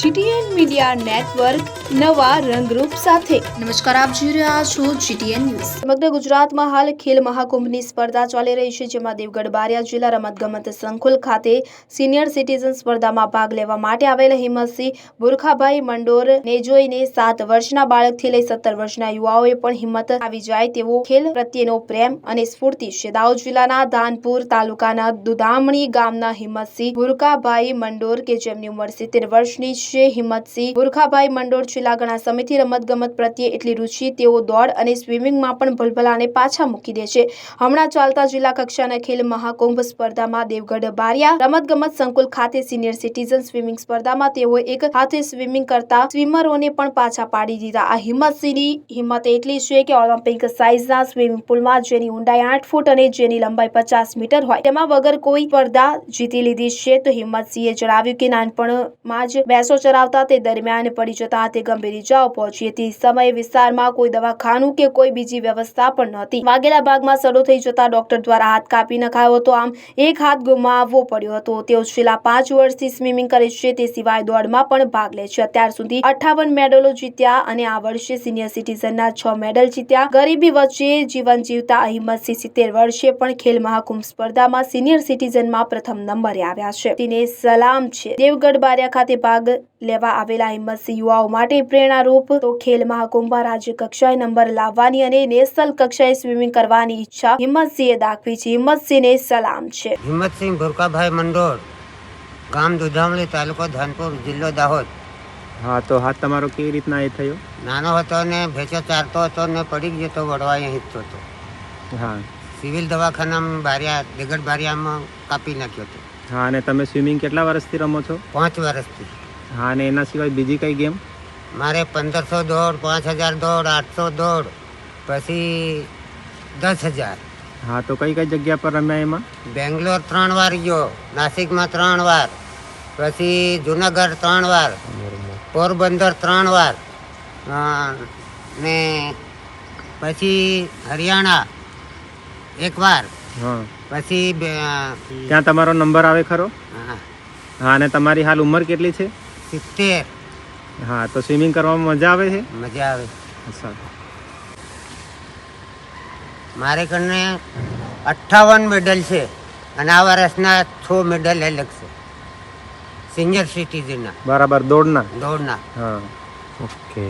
GTN media network નવા રંગરૂપ સાથે. નમસ્કાર આપ જોઈ રહ્યા છો જીટીએન ન્યૂઝ. સમગ્ર ગુજરાતમાં હાલ ખેલ મહાકુંભની સ્પર્ધા ચાલી રહી છે જેમાં દેવગઢ બારિયા જિલ્લા રમતગમત સંકુલ ખાતે સિનિયર સિટીઝન સ્પર્ધામાં ભાગ લેવા માટે આવેલા હિંમતસિંહ બુરખાભાઈ મંડોર ને જોઈને સાત વર્ષના બાળકથી લઈ સત્તર વર્ષના યુવાઓએ પણ હિંમત આવી જાય તેવો ખેલ પ્રત્યેનો પ્રેમ અને સ્ફૂર્તિ છે. દાહોદ જિલ્લાના ધાનપુર તાલુકાના દુધામણી ગામના હિંમતસિંહ બુરખાભાઈ મંડોર કે જેમની ઉંમર સિત્તેર વર્ષની છે હિંમતસિંહ બુરખાભાઈ મંડોળ જિલ્લા ગણા સમયથી રમતગમત પ્રત્યે એટલી રુચિ, તેઓ દોડ અને સ્વિમિંગમાં પણ ભલભલાને પાછા મૂકી દે છે. હમણાં ચાલતા જિલ્લા કક્ષાના ખેલ મહાકુંભ સ્પર્ધામાં દેવગઢ બારિયા રમતગમત સંકુલ ખાતે સિનિયર સિટીઝન સ્વિમિંગ સ્પર્ધામાં તેઓ એક હાથે સ્વિમિંગ કરતા સ્વિમરોને પણ પાછા પાડી દીધા. આ હિંમતસિંહની હિંમત એટલી છે કે ઓલિમ્પિક સાઇઝના સ્વિમિંગ પુલમાં જેની ઊંડાઈ આઠ ફૂટ અને જેની લંબાઈ પચાસ મીટર હોય, તેમાં વગર કોઈ સ્પર્ધા જીતી લીધી છે. તો હિંમતસિંહે જણાવ્યું કે નાનપણમાં જ ભેંસો ચરાવતા તે દરમિયાન પડી જતા તે ગંભીર ઇજાઓ પહોંચી હતી. સમય વિસ્તારમાં કોઈ દવાખાનું કે કોઈ બીજી વ્યવસ્થા પણ નહોતી. વાગેલા ભાગમાં સડો થઈ જતા ડોક્ટર દ્વારા હાથ કાપી નખાયો હતો. આમ એક હાથ ગુમાવવો પડ્યો હતો. તેઓ છેલ્લા પાંચ વર્ષથી સ્વિમિંગ કરે છે. તે સિવાય દોડમાં પણ ભાગ લે છે. અત્યાર સુધી અઠ્ઠાવન મેડલો જીત્યા અને આ વર્ષે સિનિયર સિટીઝનના છ મેડલ જીત્યા. ગરીબી વચ્ચે જીવન જીવતા હિંમતસિંહ સિત્તેર વર્ષે પણ ખેલ મહાકુંભ સ્પર્ધામાં સિનિયર સિટીઝનમાં પ્રથમ નંબરે આવ્યા છે. તેને સલામ છે. દેવગઢ બારિયા ખાતે ભાગ લેવા આવેલા હિંમતસિંહ યુવાઓ માટે પ્રેરણારૂપ. તો ખેલ મહાકુંભમાં રાજ્ય કક્ષાએ નંબર લાવવાની અને નેશનલ કક્ષાએ સ્વિમિંગ કરવાની ઈચ્છા હિંમતસિંહે દાખવી છે. હિંમતસિંહને સલામ છે. હિંમતસિંહ ભુરકાભાઈ મંડોળ ગામ દુધામણી તાલુકો ધાનપુર જિલ્લો દાહોદ. હા તો હાથ તમારો કેવી રીતના એ થયો? નાનો હતો ને ભેચો ચારતો હતો ને પડી ગયો તો વડવા અહીં હિંચતો હતો. હા. સિવિલ દવાખાનામાં બારિયા દેગડ બારિયામાં કાપી નાખ્યો હતો. હા અને તમે સ્વિમિંગ કેટલા વર્ષથી રમો છો? પાંચ વર્ષથી. હા અને એના સિવાય બીજી કઈ ગેમ મારે પંદરસો દોડ પાંચ હજાર દોડ આઠસો દોડ પછી દસ હજાર. હા તો કઈ કઈ જગ્યા પર રમ્યા એમાં? બેંગ્લોર ત્રણ વાર ગયો નાસિકમાં ત્રણ વાર પછી જુનાગઢ ત્રણ વાર પોરબંદર ત્રણ વાર ને પછી હરિયાણા એક વાર હા. પછી ત્યાં તમારો નંબર આવે ખરો? હા, હા અને તમારી હાલ ઉંમર કેટલી છે? સિત્તેર. હા તો સ્વિમિંગ કરવામાં મજા આવે છે? મજા આવે. સારું મારે કને અઠ્ઠાવન મેડલ છે અને આ વર્ષના છ મેડલ અલગ છે. સિનિયર સિટીઝનના બરાબર દોડના? દોડના. હા ઓકે.